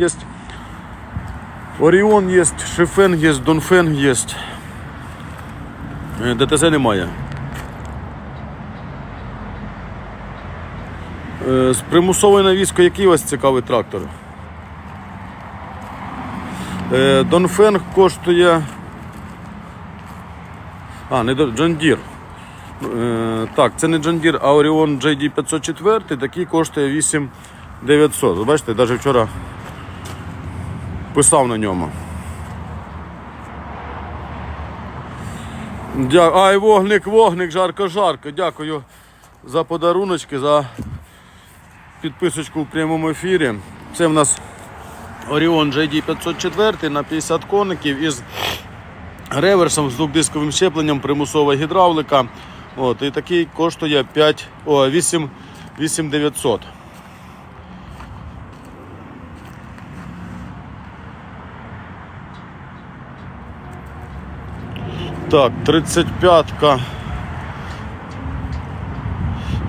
є. Оріон є, Шифен є, Донфен є. Е, ДТЗ немає. Е, З примусовою навіскою який у вас цікавий трактор? Е, Донфен коштує. А, не Е, Так, це не Deere, а Orion JD 504, такий коштує 8900. Ви Бачите, навіть вчора писав на ньому. Дя... Ай, вогник, вогник, жарко, жарко. Дякую за подаруночки, за підписочку в прямому ефірі. Це в нас Orion JD 504 на 50 коників із реверсом з двохдисковим щепленням, примусова гідравлика. От, і такий коштує 5, о, 8, 8900. Так, 35-ка.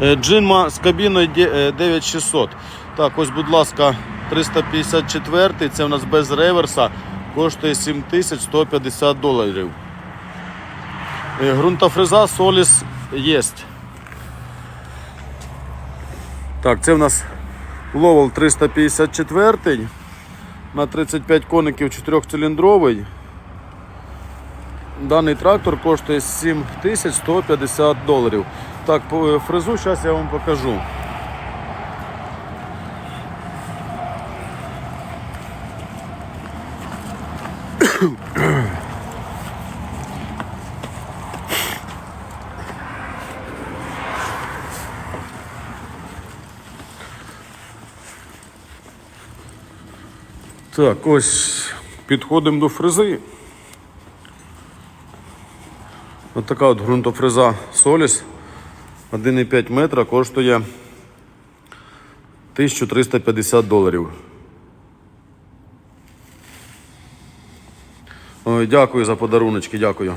Е, Джинма з кабіною е, 9600. Так, ось, будь ласка, 354 це у нас без реверса, коштує 7150 доларів. Е, Ґрунтофреза Соліс є. Так, це у нас Ловел 354 на 35 коників 4-циліндровий. Даний трактор коштує 7150 доларів. Так, е, фрезу зараз я вам покажу. Так, ось підходимо до фрези. Ось така от ґрунтофреза Solis 1,5 метра коштує 1350 доларів. Ой, дякую за подаруночки, дякую.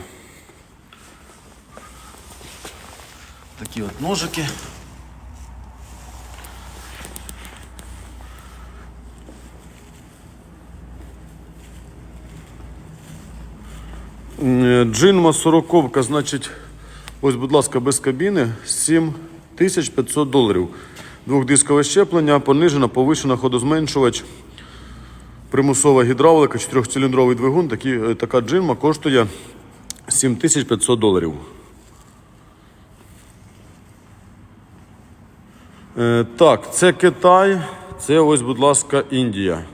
Такі от ножики. Джинма 40, значить, ось, будь ласка, без кабіни 7500 доларів. Двохдискове щеплення, понижена, повишена, ходозменшувач, примусова гідравлика, чотирьохциліндровий двигун. Такі, е, така джинма коштує 7500 доларів. Е, так, це Китай, це ось, будь ласка, Індія.